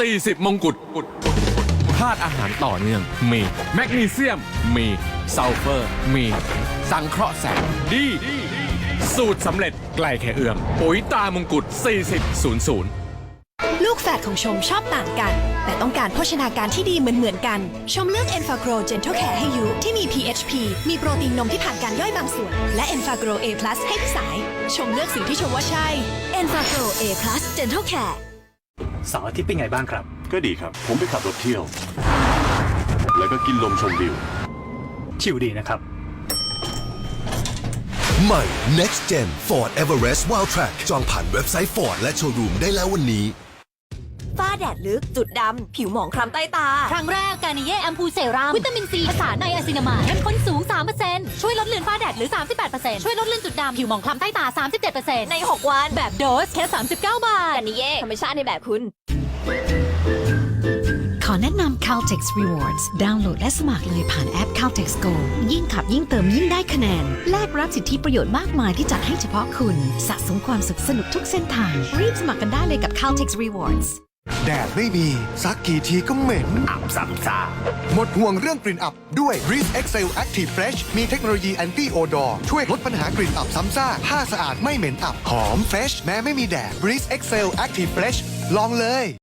40 มงกุฎธาตุอาหารต่อเนื่องมี แมกนีเซียมมีซัลเฟอร์ มี สังเคราะห์แสงดี สูตรสำเร็จไกลแค่เอื้อมปุ๋ยตามงกุฎ40 00ลูกแฝดของชมชอบต่างกัน แต่ต้องการโภชนาการที่ดีเหมือนเหมือนๆกัน ชมเลือก e n f a g r o Gentle Care ให้ยูที่มี PHP มีโปรตีนนมที่ผ่านการย่อยบางส่วน และ e n f a g r o A+ ให้พี่สาย ชมเลือกสิ่งที่ชมว่าใช่ e n f a g r o A+ Gentle Care เสาร์อาทิตย์เป็นไงบ้างครับ ก็ดีครับ ผมไปขับรถเที่ยว แล้วก็กินลมชมวิว ชิลดีนะครับ ใหม่ Next Gen Ford Everest Wild Track จองผ่านเว็บไซต์ Ford และโชว์รูมได้แล้ววันนี้ ฝ้าแดดลึก จุดดำ ผิวหมองคล้ำใต้ตา ครั้งแรกการนิเย่แอมพูเซรั่มวิตามินซีภาษาในอะซินามายเข้มข้นสูง 3%ช่วยลดเลือนฝ้าแดดหรือ 38%ช่วยลดเลือนจุดดำผิวหมองคล้ำใต้ตา 37%ใน 6 วัน แบบโดสแค่39 บาทกันนิเย่ธรรมชาติในแบบคุณ ขอแนะนำ Caltex Rewards ดาวน์โหลดและสมัครเลยผ่านแอป Caltex Go ยิ่งขับยิ่งเติมยิ่งได้คะแนน แลกรับสิทธิประโยชน์มากมายที่จัดให้เฉพาะคุณ สะสมความสุขสนุกทุกเส้นทาง รีบสมัครกันได้เลยกับ Caltex Rewards แดดไม่มีซักกี่ทีก็เหม็น อับซ้ำซากหมดห่วงเรื่องกลิ่นอับด้วย Breeze Excel Active Fresh มีเทคโนโลยี Anti Odor ช่วยลดปัญหากลิ่นอับซ้ำซากผ้าสะอาดไม่เหม็นอับ หอม Fresh แม้ไม่มีแดด Breeze Excel Active Fresh ลองเลย